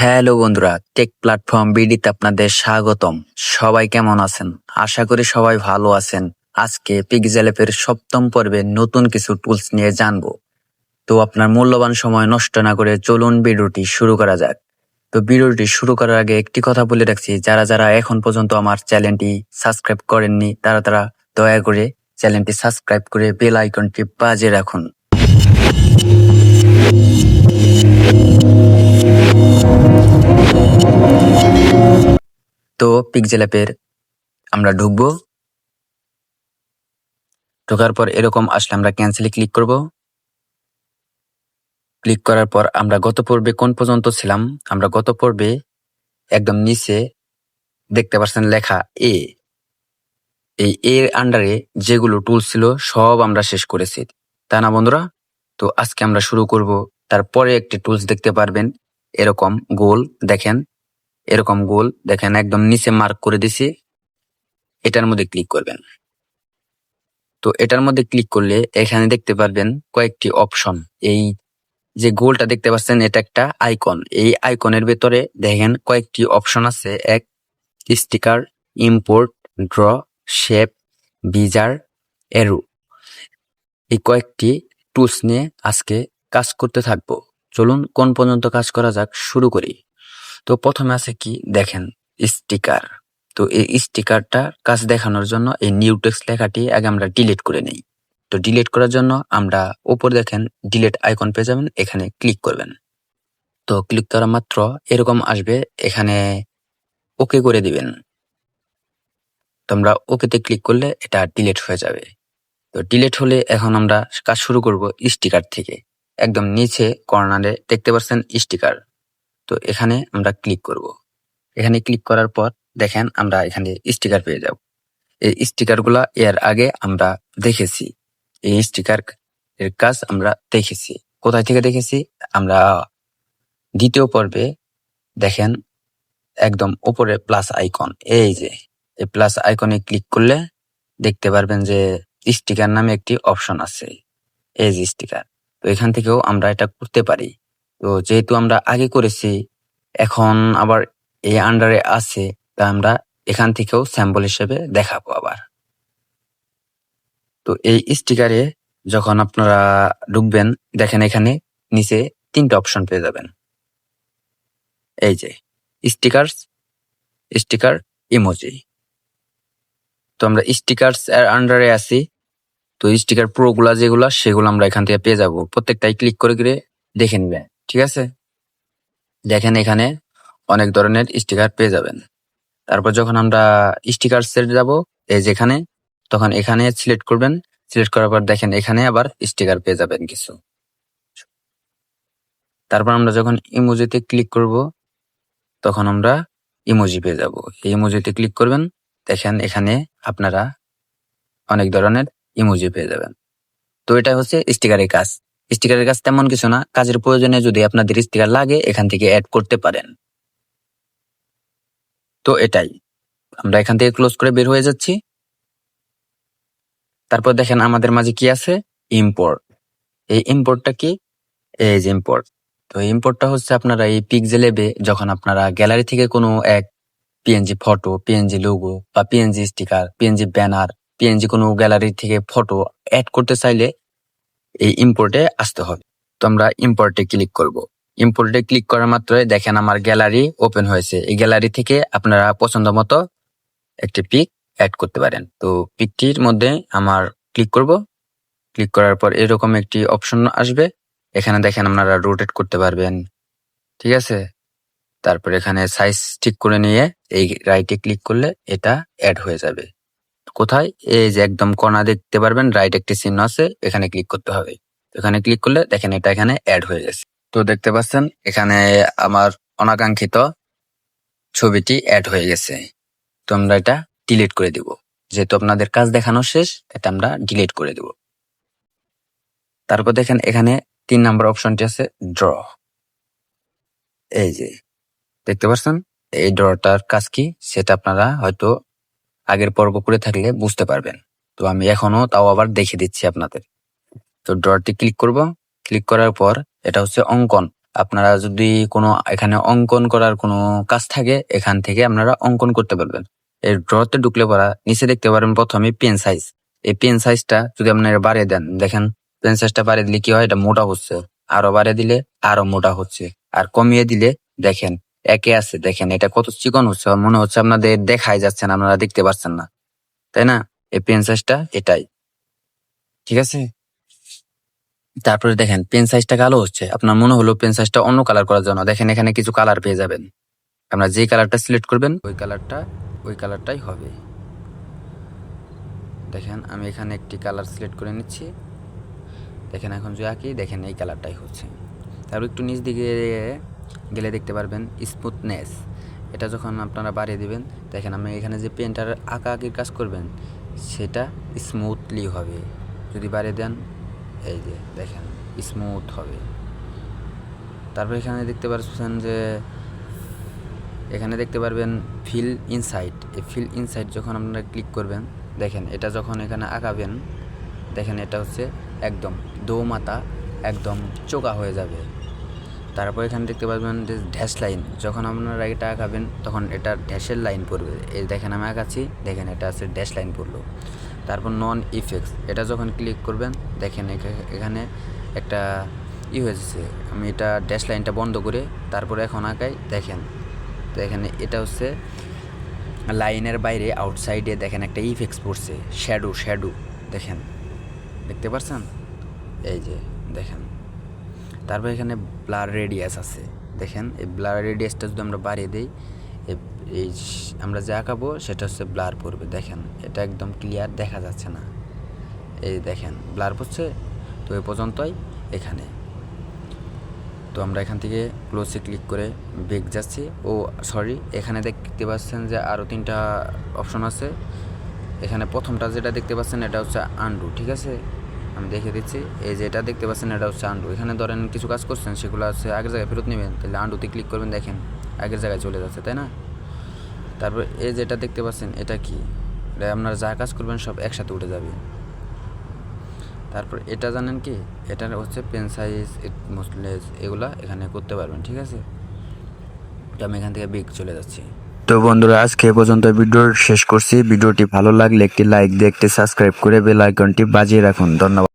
Hello বন্ধুরা take platform বিডিতে আপনাদের স্বাগতম। সবাই কেমন আছেন? আশা করি সবাই ভালো আছেন। আজকে পিকজেলেপের সপ্তম পর্বে নতুন কিছু টুলস নিয়ে জানব। তো আপনার মূল্যবান সময় নষ্ট না করে চলুন ভিডিওটি শুরু করা যাক। তো ভিডিওটি শুরু করার আগে একটি কথা বলে রাখছি, যারা যারা এখন পর্যন্ত আমার চ্যানেলটি সাবস্ক্রাইব করেননি, তারা তারা দয়া করে চ্যানেলটি সাবস্ক্রাইব করে বেল আইকনটি বাজে রাখুন। তো পিকজেল অ্যাপের আমরা ঢুকবো। ঢোকার পর এরকম আসলে আমরা ক্যান্সেলে ক্লিক করব। ক্লিক করার পর আমরা গত পর্বে কোন পর্যন্ত ছিলাম? আমরা গত পর্বে একদম নিচে দেখতে পাচ্ছেন লেখা এ এই এর আন্ডারে যেগুলো টুলস ছিল সব আমরা শেষ করেছি। তা না বন্ধুরা? তো আজকে আমরা শুরু করব। তারপরে একটি টুলস দেখতে পারবেন। এরকম গোল দেখেন। এরকম গোল, দেখেন একদম নিচে মার্ক করে দিছি। এটার মধ্যে ক্লিক করবেন। তো এটার মধ্যে ক্লিক করলে এখানে দেখতে পারবেন কয়েকটি অপশন এই যে গোলটা দেখতে পাচ্ছেন, এটা একটা আইকন এই আইকনের ভেতরে দেখেন কয়েকটি অপশন আছে। এক স্টিকার ইম্পোর্ট ড্র শেপ বিজার এরু এই কয়েকটি টুলস নিয়ে আজকে কাজ করতে থাকব। চলুন, কোন পর্যন্ত কাজ করা যাক, শুরু করি। তো প্রথমে আছে কি? দেখেন স্টিকার তো এই স্টিকারটার কাজ দেখানোর জন্য এই নিউটেক্স লেখাটি আগে আমরা ডিলিট করে নেই। তো ডিলিট করার জন্য আমরা ওপর দেখেন ডিলিট আইকন পেয়ে যাবেন, এখানে ক্লিক করবেন। তো ক্লিক করা মাত্র এরকম আসবে, এখানে ওকে করে দিবেন। তোমরা ওকেতে ক্লিক করলে এটা ডিলিট হয়ে যাবে। তো ডিলিট হলে এখন আমরা কাজ শুরু করব স্টিকার থেকে। একদম নিচে কর্নারে দেখতে পাচ্ছেন স্টিকার তো এখানে আমরা ক্লিক করব। এখানে ক্লিক করার পর দেখেন আমরা এখানে স্টিকার পেয়ে যাব। এই স্টিকারগুলা এর আগে আমরা দেখেছি। এই স্টিকার এর কাজ আমরা দেখেছি। কোথায় থেকে দেখেছি? আমরা দ্বিতীয় পর্বে দেখেন একদম উপরে প্লাস আইকন এই যে, এই প্লাস আইকনে ক্লিক করলে দেখতে পারবেন যে স্টিকার নামে একটি অপশন আছে। এই যে স্টিকার তো এখান থেকেও আমরা এটা করতে পারি। তো যেহেতু আমরা আগে করেছি, এখন আবার এই আন্ডারে আছে, তা আমরা এখান থেকেও স্যাম্পল হিসেবে দেখাবো আবার। তো এই স্টিকারে যখন আপনারা ঢুকবেন, দেখেন এখানে নিচে তিনটা অপশন পেয়ে যাবেন। এই যে স্টিকার্স স্টিকার ইমোজি তো আমরা স্টিকার্স এর আন্ডারে আছি। তো স্টিকার প্রো গুলা যেগুলা, সেগুলো আমরা এখান থেকে পেয়ে যাব। প্রত্যেকটাই ক্লিক করে করে দেখে নিবেন। ঠিক আছে? দেখেন এখানে অনেক ধরনের স্টিকার পেয়ে যাবেন। তারপর যখন আমরা স্টিকার সেট যাব, এই যেখানে তখন এখানে সিলেক্ট করবেন। সিলেক্ট করার পর দেখেন এখানে আবার স্টিকার পেয়ে যাবেন কিছু। তারপর আমরা যখন ইমোজিতে ক্লিক করব, তখন আমরা ইমোজি পেয়ে যাব। এই ইমোজিতে ক্লিক করবেন, দেখেন এখানে আপনারা অনেক ধরনের ইমোজি পেয়ে যাবেন। তো এটা হচ্ছে স্টিকারের কাজ। স্টিকারের কাজ তেমন কিছু না, কাজের প্রয়োজনে যদি আপনাদের স্টিকার লাগে, এখান থেকে অ্যাড করতে পারেন। তো এটাই। আমরা এখান থেকে ক্লোজ করে বের হয়ে যাচ্ছি। তারপর দেখেন আমাদের মাঝে কি আছে? ইম্পোর্ট এই ইম্পোর্টটা কি? যে ইম্পোর্ট তো ইম্পোর্টটা হচ্ছে আপনারা এই পিকজেল এবে যখন আপনারা গ্যালারি থেকে কোনো এক পিএনজি ফটো পিএনজি লোগো বা PNG sticker PNG banner PNG কোনো গ্যালারি থেকে ফটো অ্যাড করতে চাইলে এই ইম্পোর্টে আসতে হবে। তো আমরা ইম্পোর্টে ক্লিক করব। ইম্পোর্টে ক্লিক করার মাত্রই দেখেন আমার গ্যালারি ওপেন হয়েছে। এই গ্যালারি থেকে আপনারা পছন্দ মতো একটি পিক অ্যাড করতে পারেন। তো পিকটির মধ্যে আমার ক্লিক করব। ক্লিক করার পর এরকম একটি অপশন আসবে। এখানে দেখেন আপনারা রোটেট করতে পারবেন। ঠিক আছে? তারপর এখানে সাইজ ঠিক করে নিয়ে এই রাইটে ক্লিক করলে এটা অ্যাড হয়ে যাবে। কোথায়? এই যে একদম কর্নার দেখতে পারবেন রাইট একটি চিহ্ন আছে, এখানে ক্লিক করতে হবে। এখানে ক্লিক করলে দেখেন এটা এখানে অ্যাড হয়ে গেছে। তো দেখতে পাচ্ছেন, এখানে আমার অনাকাঙ্ক্ষিত ছবিটি অ্যাড হয়ে গেছে। তো আমরা এটা ডিলিট করে দিব। যেহেতু আপনাদের কাজ দেখানো শেষ, এটা আমরা ডিলিট করে দিব। তারপর দেখেন, এখানে তিন নাম্বার অপশনটি আছে ড্র এই যে, দেখতে পাচ্ছেন? এই ড্রটার কাজ কি? সেটা আপনারা হয়তো আগের পর্ব করে থাকলে বুঝতে পারবেন। তো আমি এখনও তাও আবার দেখে দিচ্ছি আপনাদের। তো ড্রটি ক্লিক করব। ক্লিক করার পর এটা হচ্ছে অঙ্কন। আপনারা যদি কোনো এখানে অঙ্কন করার কোনো কাজ থাকে, এখান থেকে আপনারা অঙ্কন করতে পারবেন। এই ড্রতে ঢুকলে পরা নিচে দেখতে পারবেন প্রথমে পেন সাইজ। এই পেন সাইজটা যদি আপনারা বাড়িয়ে দেন, দেখেন, পেন সাইজটা বাড়িয়ে দিলে কি হয়? এটা মোটা হচ্ছে। আরও বাড়িয়ে দিলে আরও মোটা হচ্ছে। আর কমিয়ে দিলে, দেখেন একে আছে, দেখেন, এটা কত চিকন হচ্ছে মনে হচ্ছে আপনাদের দেখাই যাচ্ছে না, আপনারা দেখতে পাচ্ছেন না। তাই না? এই পেন সাইজটা এটাই। ঠিক আছে? তারপরে দেখেন পেন সাইজটা কালো হচ্ছে, আপনার মনে হলো পেন সাইজটা অন্য কালার করার জন্য, দেখেন এখানে কিছু কালার পেয়ে যাবেন। আপনার যে কালারটা সিলেক্ট করবেন, ওই কালারটা, ওই কালারটাই হবে। দেখেন, আমি এখানে একটি কালার সিলেক্ট করে নিচ্ছি। দেখেন, এখন যে আঁকি দেখেন এই কালারটাই হচ্ছে। তারপর একটু নিচ দিকে গেলে দেখতে পারবেন স্মুথনেস। এটা যখন আপনারা বাড়িয়ে দিবেন, দেখেন আমি এখানে যে পেনটার আঁকা আঁকির কাজ করবেন, সেটা স্মুথলি হবে। যদি বাড়িয়ে দেন, এই যে দেখেন, স্মুথ হবে। তারপর এখানে দেখতে পাচ্ছেন যে, এখানে দেখতে পারবেন ফিল ইনসাইট। এই ফিল ইনসাইট যখন আপনারা ক্লিক করবেন, দেখেন এটা যখন এখানে আঁকাবেন, দেখেন এটা হচ্ছে একদম দোমাতা, একদম চোকা হয়ে যাবে। তারপর এখানে দেখতে পারবেন যে ড্যাশ লাইন যখন আপনারা এটা আঁকাবেন, তখন এটা ড্যাশের লাইন পড়বে। এই দেখেন আমি আঁকাচ্ছি, দেখেন এটা আছে ড্যাশ লাইন পড়ল। তারপর নন ইফেক্টস এটা যখন ক্লিক করবেন, দেখেন এখা- এখানে একটা ই হয়েছে আমি এটা ড্যাশ লাইনটা বন্ধ করে তারপরে এখন আঁকাই, দেখেন। তো এখানে এটা হচ্ছে লাইনের বাইরে আউটসাইডে দেখেন একটা ইফেক্টস পড়ছে শ্যাডো শ্যাডো দেখেন। দেখতে পারছেন? এই যে, দেখেন। তারপর এখানে ব্লার রেডিয়াস আছে। দেখেন, এই ব্লার রেডিয়াসটা যদি আমরা বাড়িয়ে দিই এই আমরা যে আঁকাবো সেটা হচ্ছে ব্লার পড়বে। দেখেন, এটা একদম ক্লিয়ার দেখা যাচ্ছে না। এই দেখেন ব্লার পড়ছে, তো এ পর্যন্তই এখানে। তো আমরা এখান থেকে ক্লোজে ক্লিক করে বেগ যাচ্ছি। ও সরি এখানে দেখতে পাচ্ছেন যে আরও তিনটা অপশন আছে। এখানে প্রথমটা যেটা দেখতে পাচ্ছেন, এটা হচ্ছে আন্ডু ঠিক আছে? আমি দেখে দিচ্ছি। এই যে এটা দেখতে পাচ্ছেন, এটা হচ্ছে আন্ডু। এখানে ধরেন কিছু কাজ করছেন, সেগুলো আছে আগের জায়গায় ফেরত নেবেন। তাহলে আন্ডুতে ক্লিক করবেন, দেখেন আগের জায়গায় চলে যাচ্ছে, তাই না? তারপর এই যেটা দেখতে পাচ্ছেন, এটা কি? এটা আপনারা যা কাজ করবেন সব একসাথে উঠে যাবে। তারপর এটা জানেন কি? এটা হচ্ছে পেন সাইজ মুসলেস এগুলা এখানে করতে পারবেন, ঠিক আছে? তো আমি এখান থেকে বিগ চলে যাচ্ছি। তো বন্ধুরা, আজকে পর্যন্ত ভিডিও শেষ করছি। ভিডিওটি ভালো লাগলে একটি লাইক দিয়ে একটি সাবস্ক্রাইব করে বেল আইকনটি বাজিয়ে রাখুন। ধন্যবাদ।